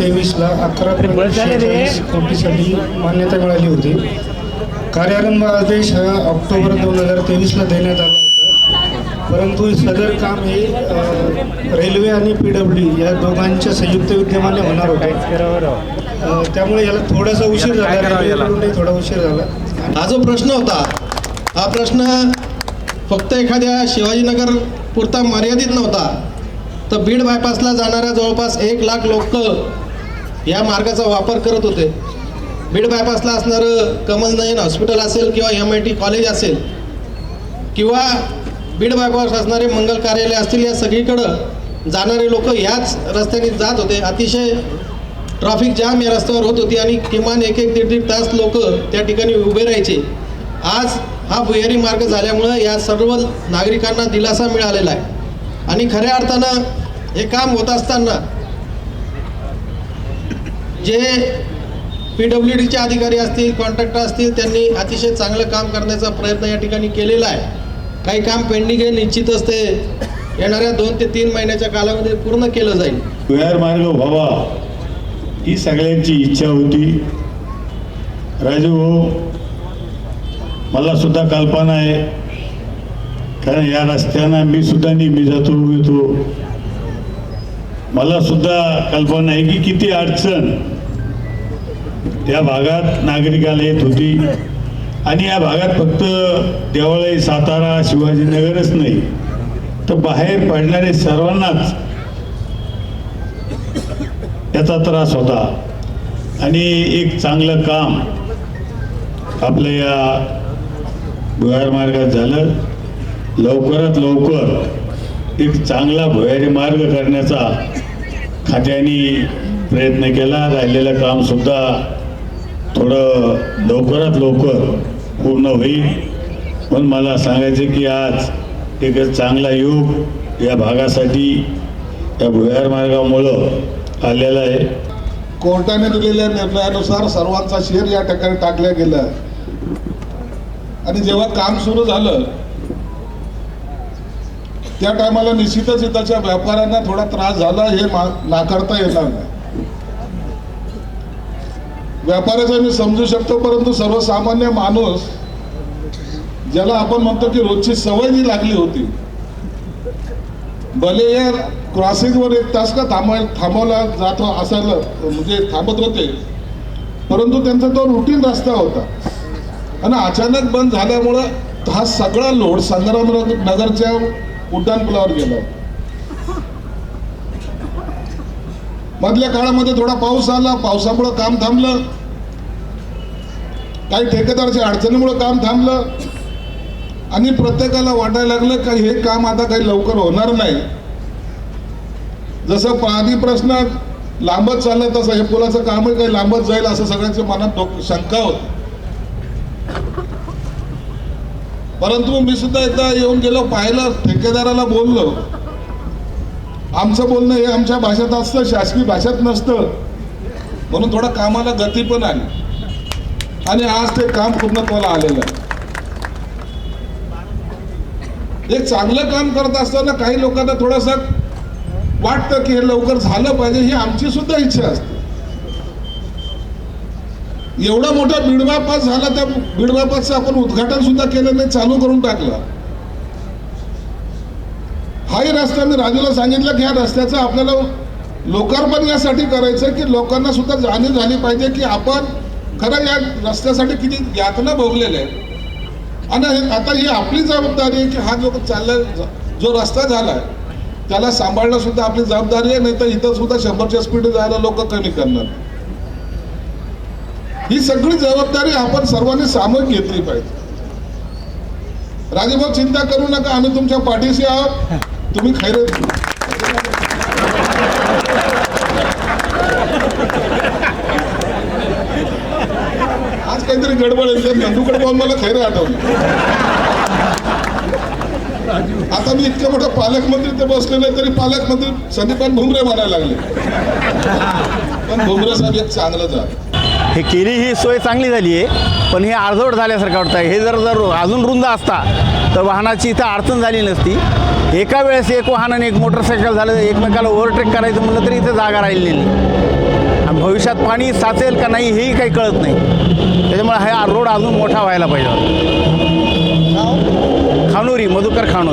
तेवीसला अकरा कोटीसाठी मान्यता मिळाली होती. कार्यारंभ आदेश हा ऑक्टोबर दोन हजार तेवीसला देण्यात आला होता. परंतु सदर काम हे रेल्वे आणि पी डब्ल्यू या दोघांच्या संयुक्त विद्यमाने होणार होते. त्यामुळे याला थोडासा उशीर झाला. थोडा उशीर झाला. हा जो प्रश्न होता हा प्रश्न फक्त एखाद्या शिवाजीनगर पुरता मर्यादित नव्हता. तर बीड बायपासला जाणाऱ्या जवळपास एक लाख लोक या मार्गाचा वापर करत होते. बीड बायपासला असणारं कमल नयन हॉस्पिटल असेल किंवा एम आय टी कॉलेज असेल किंवा बीड बायपास असणारे मंगल कार्यालय असतील या सगळीकडं जाणारे लोक ह्याच रस्त्याने जात होते. अतिशय ट्रॅफिक जाम या रस्त्यावर होत होती आणि किमान एक एक दीड दीड तास लोक त्या ठिकाणी उभे राहायचे. आज हा भुयारी मार्ग झाल्यामुळं या सर्व नागरिकांना दिलासा मिळालेला आहे. आणि खऱ्या अर्थानं हे काम होत असताना जे पी डब्ल्यू डीचे अधिकारी असतील कॉन्ट्रॅक्टर असतील त्यांनी अतिशय चांगलं काम करण्याचा प्रयत्न या ठिकाणी केलेला आहे. काही काम पेंडिंग आहे निश्चितच ते येणाऱ्या दोन ते तीन महिन्याच्या कालामध्ये पूर्ण केलं जाईल. भुयार मार्ग व्हावा ही सगळ्यांची इच्छा होती. राजू भाऊ मला सुद्धा कल्पना आहे. कारण या रस्त्यानं मी सुद्धा नेहमी जातो येतो. मला सुद्धा कल्पना आहे की किती अडचण त्या भागात नागरिकाला येत होती. आणि या भागात फक्त देवाळाई सातारा शिवाजीनगरच नाही तर बाहेर पडणारे सर्वांनाच याचा त्रास होता. आणि एक चांगलं काम आपल्या या भुयार मार्गात झालं. लवकरात लवकर एक चांगला भुयारी मार्ग करण्याचा खात्याने प्रयत्न केला राहिलेलं कामसुद्धा थोडं लवकरात लवकर पूर्ण होईल. पण मला सांगायचं की आज एक चांगला योग या भागासाठी या भुयार मार्गामुळं आलेला आहे. कोर्टाने दिलेल्या निर्णयानुसार सर्वांचा शेर या ठिकाणी टाकल्या गेला आणि जेव्हा काम सुरू झालं त्या टायमाला निश्चितच इथच्या व्यापाऱ्यांना थोडा त्रास झाला हे मा- नाकारता येणार नाही. व्यापाऱ्याचं मी समजू शकतो परंतु सर्वसामान्य माणूस ज्याला आपण म्हणतो की रोजची सवय जी लागली होती भले या क्रॉसिंगवर एक तास का थांब थांबवला जात असायला म्हणजे थांबत होते परंतु त्यांचा तो रुटीन रस्ता होता. आणि अचानक बंद झाल्यामुळं हा सगळा लोड संग्राम नगरच्या उड्डाणपुलावर गेला. मधल्या काळामध्ये थोडा पाऊस आला पावसामुळं काम थांबलं. काही ठेकेदारच्या अडचणीमुळं काम थांबलं आणि प्रत्येकाला वाटायला लागलं का हे काम आता काही लवकर होणार नाही. जसं पाणी प्रश्न लांबत चाललं तसं हे पुलाचं कामही काही लांबत जाईल असं सगळ्यांच्या मनात शंका होती. परंतु मी सुद्धा एकदा येऊन गेलो पाहिलं ठेकेदाराला बोललो. आमचं बोलणं हे आमच्या भाषेत असतं शासकीय भाषेत नसतं. म्हणून थोडं कामाला गती पण आली. आणि आज ते काम पूर्णत्वाला आलेलं आहे? एक चांगलं काम करत असताना काही लोकांना थोडंसं वाटतं की हे लवकर झालं पाहिजे ही आमची सुद्धा इच्छा असते. एवढा मोठा बिडबापास झाला त्या बिडबापासचं आपण उद्घाटन सुद्धा केलं नाही चालू करून टाकलं. हाही रस्ता मी राजूला सांगितलं की ह्या रस्त्याचं आपल्याला लोकार्पण यासाठी करायचं की लोकांना सुद्धा जाणीव झाली पाहिजे की आपण खरं या रस्त्यासाठी किती यातना भोगलेल्या आहेत. आणि आता ही आपली जबाबदारी आहे की हा जो चाललाय जो रस्ता झालाय त्याला सांभाळणं सुद्धा आपली जबाबदारी आहे नाही तर इथं सुद्धा शंभरच्या स्पीड जायला लोक कमी करणार. ही सगळी जबाबदारी आपण सर्वांनी सामूहिक घेतली पाहिजे. राजेभाऊ चिंता करू नका आम्ही तुमच्या पाठीशी आहोत. तुम्ही खैरे आज काहीतरी गडबड आहे नंदूकडे पाहून मला खैरं आठवलं. आता मी इतकं मोठं पालकमंत्री ते बसलेलं तरी पालकमंत्री संदीपान भुमरे म्हणायला लागले. पण भुमरे साहेब एक चांगलं झालं. हे केली ही सोय चांगली झाली आहे पण हे अर्धवट झाल्यासारखं वाटतं हे जर जर अजून रुंद असता तर वाहनाची इथं अडचण झाली नसती. एका वेळेस एक वाहन आणि एक मोटरसायकल झालं एकमेकाला ओव्हरटेक करायचं म्हणलं तरी इथं जागा राहिलेली भविष्यात पाणी साचेल का नाही हेही काही कळत नाही. त्याच्यामुळे हा रोड अजून मोठा व्हायला पाहिजे. खानोरी मधुकर खानोरी.